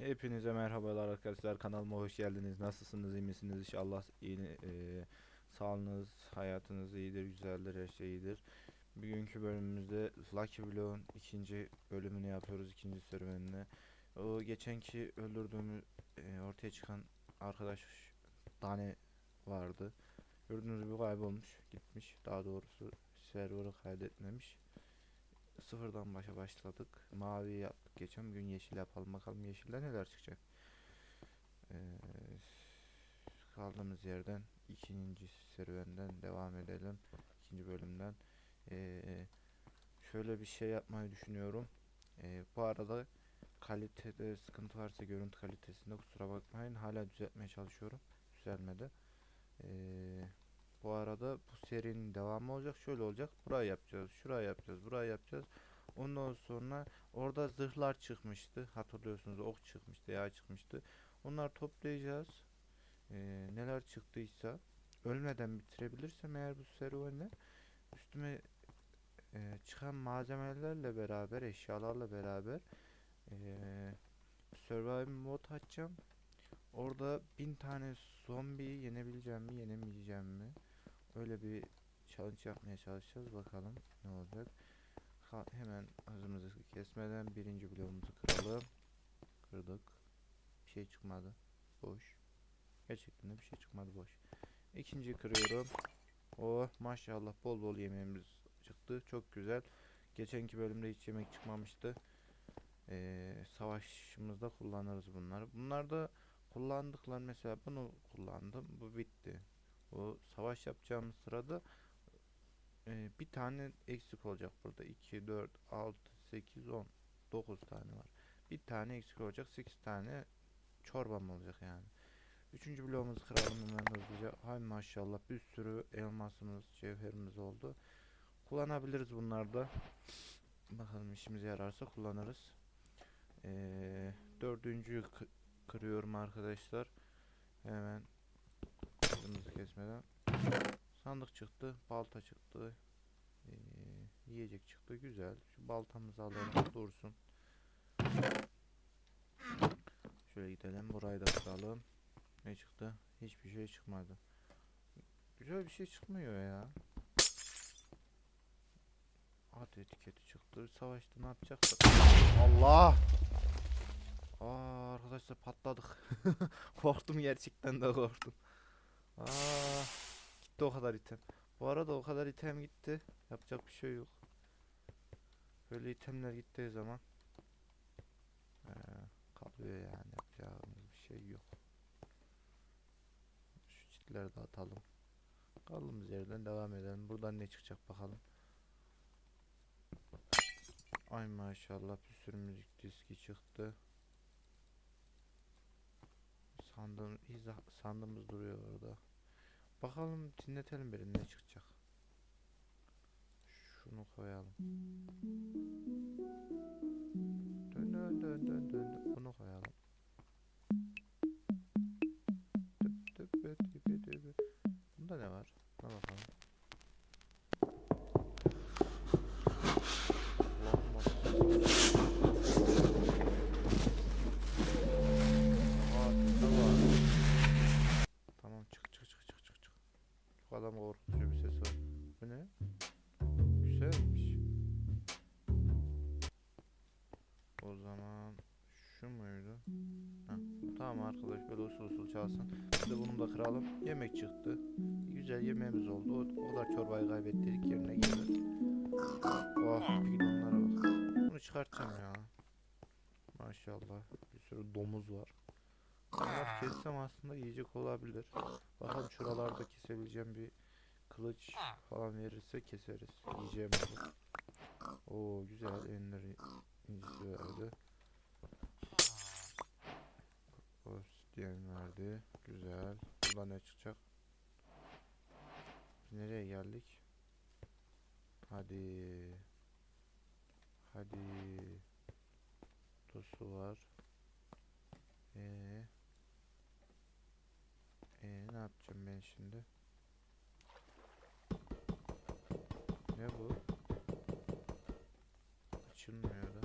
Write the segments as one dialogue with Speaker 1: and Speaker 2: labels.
Speaker 1: Hepinize merhabalar arkadaşlar kanalıma hoş geldiniz. Nasılsınız iyi misiniz? İnşallah iyi, e, sağlığınız, hayatınız iyidir, güzeldir, her şey iyidir. Bugünkü bölümümüzde Lucky Block'un ikinci bölümünü yapıyoruz, ikinci serüvenini. O geçenki öldürdüğümü e, ortaya çıkan arkadaş Dane vardı. Gördüğünüz gibi kaybolmuş, gitmiş. Daha doğrusu server'ı kaydetmemiş. Sıfırdan başa başladık. Mavi yaptık. Geçen gün yeşil yapalım. Bakalım yeşilde neler çıkacak. Ee, kaldığımız yerden ikinci serüvenden devam edelim. İkinci bölümden. Ee, şöyle bir şey yapmayı düşünüyorum. Ee, bu arada kalitede sıkıntı varsa görüntü kalitesinde kusura bakmayın. Hala düzeltmeye çalışıyorum. Düzelmedi. Ee, bu arada bu serinin devamı olacak. Şöyle olacak. Burayı yapacağız. Şurayı yapacağız. Burayı yapacağız. Ondan sonra orada zırhlar çıkmıştı. Hatırlıyorsunuz ok çıkmıştı, yağ çıkmıştı. Onları toplayacağız. Ee, neler çıktıysa ölmeden bitirebilirsem eğer bu serüveni üstüme e, çıkan malzemelerle beraber, eşyalarla beraber e, survival mod açacağım. Orada bin tane zombiyi yenebileceğim mi, yenemeyeceğim mi? Öyle bir challenge yapmaya çalışacağız. Bakalım ne olacak. Ha- hemen hızımızı kesmeden birinci bloğumuzu kıralım. Kırdık. Bir şey çıkmadı. Boş. Gerçekten de bir şey çıkmadı boş. İkinciyi kırıyorum. Oh maşallah bol bol yemeğimiz çıktı. Çok güzel. Geçenki bölümde hiç yemek çıkmamıştı. Ee, savaşımızda kullanırız bunları. Bunlarda kullandıklar mesela bunu kullandım. Bu bitti. O savaş yapacağımız sırada ee, bir tane eksik olacak burada. 2, 4, 6, 8, 10, 9 tane var. Bir tane eksik olacak. 8 tane çorbam olacak yani. Üçüncü bloğumuzu kıralım hemen hızlıca. Hay maşallah bir sürü elmasımız, cevherimiz oldu. Kullanabiliriz bunları da. Bakalım işimize yararsa kullanırız. Ee, dördüncüyü kı- kırıyorum arkadaşlar. Hemen hızımızı kesmeden. Sandık çıktı, balta çıktı. Ee, yiyecek çıktı. Güzel. Şu baltamızı alalım. Dursun. Şöyle gidelim. Burayı da kıralım. Ne çıktı? Hiçbir şey çıkmadı. Güzel bir şey çıkmıyor ya. At etiketi çıktı. Savaşta ne yapacaksak. Allah! Aa arkadaşlar patladık. korktum gerçekten de korktum. Aa gitti o kadar item. Bu arada o kadar item gitti. Yapacak bir şey yok. Böyle itemler gittiği zaman eee, kalıyor yani yapacağımız bir şey yok. Şu çitleri de atalım. Kaldığımız yerden devam edelim. Buradan ne çıkacak bakalım. Ay maşallah bir sürü müzik diski çıktı. Sandığım, sandığımız duruyor orada. Bakalım dinletelim bir ne çıkacak. Şunu koyalım. Dön dön dön dön dön. Bunu koyalım. Bunda ne var? Tamam arkadaş böyle usul usul çalsın. De bunu da kıralım. Yemek çıktı. Güzel yemeğimiz oldu. O, o kadar çorbayı kaybettik yerine gelir. Oh bidonlara bak. Bunu çıkartacağım ya. Maşallah. Bir sürü domuz var. Bunlar kessem aslında yiyecek olabilir. Bakalım şuralarda kesebileceğim bir kılıç falan verirse keseriz. Yiyeceğim olur. Oo güzel ender incisi verdi. Obsidian verdi. Güzel. Burada ne çıkacak? Biz nereye geldik? Hadi. Hadi. Tosu var. Ee. Ee, ne yapacağım ben şimdi? Ne bu? Açılmıyor da.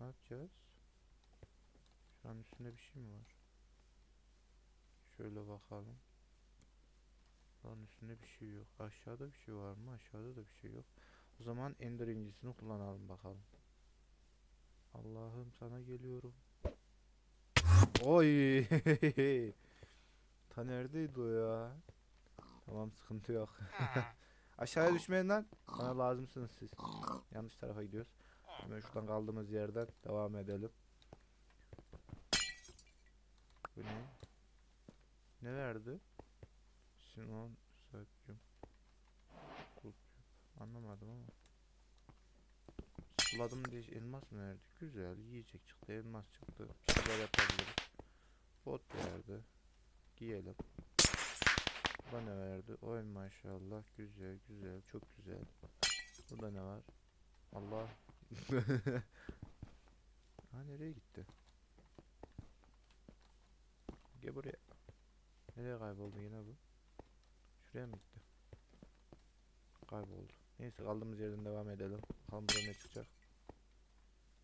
Speaker 1: Ne yapacağız? An üstünde bir şey mi var? Şöyle bakalım. Lan üstünde bir şey yok. Aşağıda bir şey var mı? Aşağıda da bir şey yok. O zaman Ender incisini kullanalım bakalım. Allah'ım sana geliyorum. Oy! Ta neredeydi o ya? Tamam sıkıntı yok. Aşağıya düşmeyin. Bana lazımsınız siz. Yanlış tarafa gidiyoruz. Hemen şuradan kaldığımız yerden devam edelim. Bu ne? Ne verdi? Sinon Söküm. Kulp. Anlamadım ama. Suladım diye elmas mı verdi? Güzel. Yiyecek çıktı. Elmas çıktı. Bir şeyler yapabiliriz. Bot verdi. Giyelim. Bu ne verdi? Oy maşallah. Güzel güzel. Çok güzel. Burada ne var? Allah. ha nereye gitti? Gel buraya. Nereye kayboldu yine bu? Şuraya mı gitti? Kayboldu. Neyse kaldığımız yerden devam edelim. Bakalım burada ne çıkacak.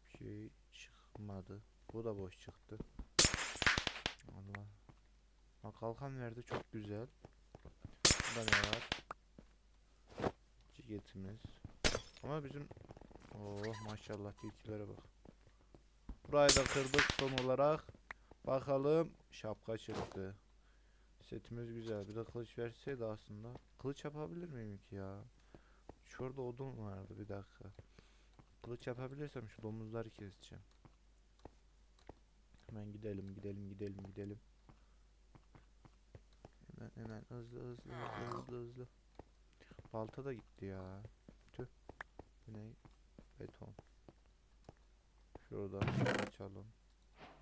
Speaker 1: Bir şey çıkmadı. Bu da boş çıktı. Allah. Ha, kalkan verdi çok güzel. Burada ne var? Ciketimiz. Ama bizim Oh maşallah tilkilere bak. Burayı da kırdık son olarak. Bakalım şapka çıktı. Setimiz güzel. Bir de kılıç verseydi aslında. Kılıç yapabilir miyim ki ya? Şurada odun vardı bir dakika. Kılıç yapabilirsem şu domuzları keseceğim. Hemen gidelim gidelim gidelim gidelim. Hemen hemen hızlı hızlı hızlı hızlı hızlı. Balta da gitti ya. Tüh. Ne? Beton. Şurada açalım.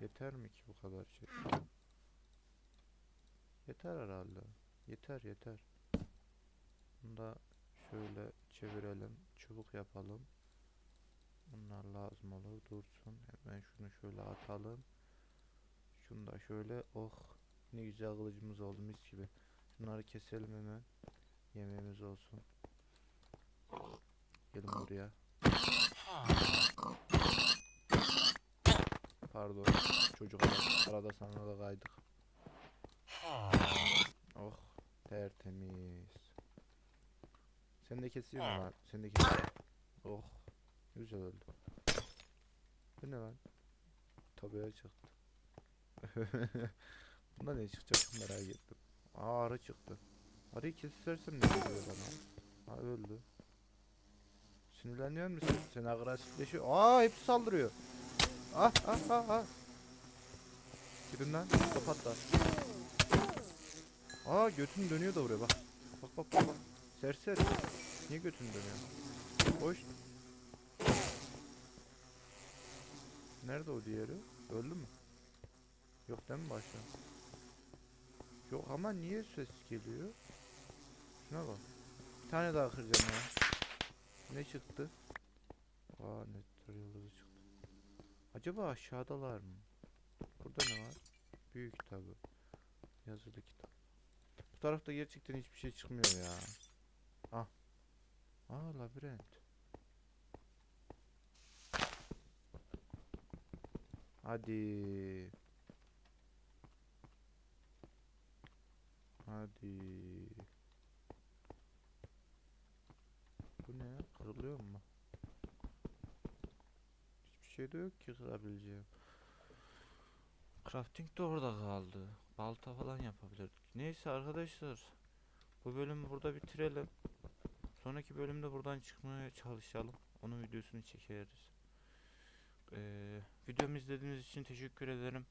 Speaker 1: Yeter mi ki bu kadar şey? Yeter herhalde. Yeter yeter. Bunu da şöyle çevirelim. Çubuk yapalım. Bunlar lazım olur. Dursun. Hemen şunu şöyle atalım. Şunu da şöyle. Oh. Ne güzel kılıcımız oldu mis gibi. Şunları keselim hemen. Yemeğimiz olsun. Gelin buraya. Pardon. Çocuk arada, sana da kaydık. Oh. Tertemiz. Sen de kesiyor mu lan? Sen de kesiyor. Oh. Güzel oldu. Bu ne lan? Tabiye çıktı. Bunda ne çıkacak merak ettim. Aa arı çıktı. Arıyı kesersem ne oluyor bana? Ha öldü. Sinirleniyor musun? Sen agresifleşiyor. Aa hepsi saldırıyor. Ah ah ah ah. Gidin lan. Kapat lan. Aa götün dönüyor da buraya bak. Bak bak bak. bak. Serseri. Niye götün dönüyor? Hoş. Nerede o diğeri? Öldü mü? Yok değil mi başta? Yok ama niye ses geliyor? Şuna bak. Bir tane daha kıracağım ya. Ne çıktı? Aa netler yıldızı çıktı. Acaba aşağıdalar mı? Burada ne var? Büyük kitabı. Yazılı kitap. Bu tarafta gerçekten hiçbir şey çıkmıyor ya. Ah. Aa labirent. Hadi. Hadi. Bu ne? Kırılıyor mu? Şey de yok ki kırabileceğim. Crafting de orada kaldı. Balta falan yapabilirdik. Neyse arkadaşlar. Bu bölümü burada bitirelim. Sonraki bölümde buradan çıkmaya çalışalım. Onun videosunu çekeriz. Ee, videomu izlediğiniz için teşekkür ederim.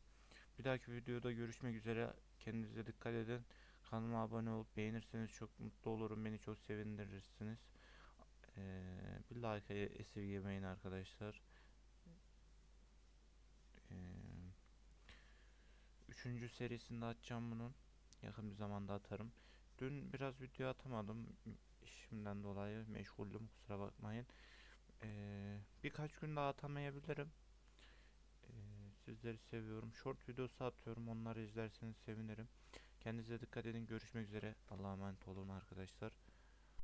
Speaker 1: Bir dahaki videoda görüşmek üzere. Kendinize dikkat edin. Kanalıma abone olup beğenirseniz çok mutlu olurum. Beni çok sevindirirsiniz. Ee, bir like'ı esirgemeyin arkadaşlar. 3. serisinde atacağım bunun. Yakın bir zamanda atarım. Dün biraz video atamadım. işimden dolayı meşguldüm kusura bakmayın. Ee, birkaç gün daha atamayabilirim. Ee, sizleri seviyorum. Short videosu atıyorum. Onları izlerseniz sevinirim. Kendinize dikkat edin. Görüşmek üzere. Allah'a emanet olun arkadaşlar.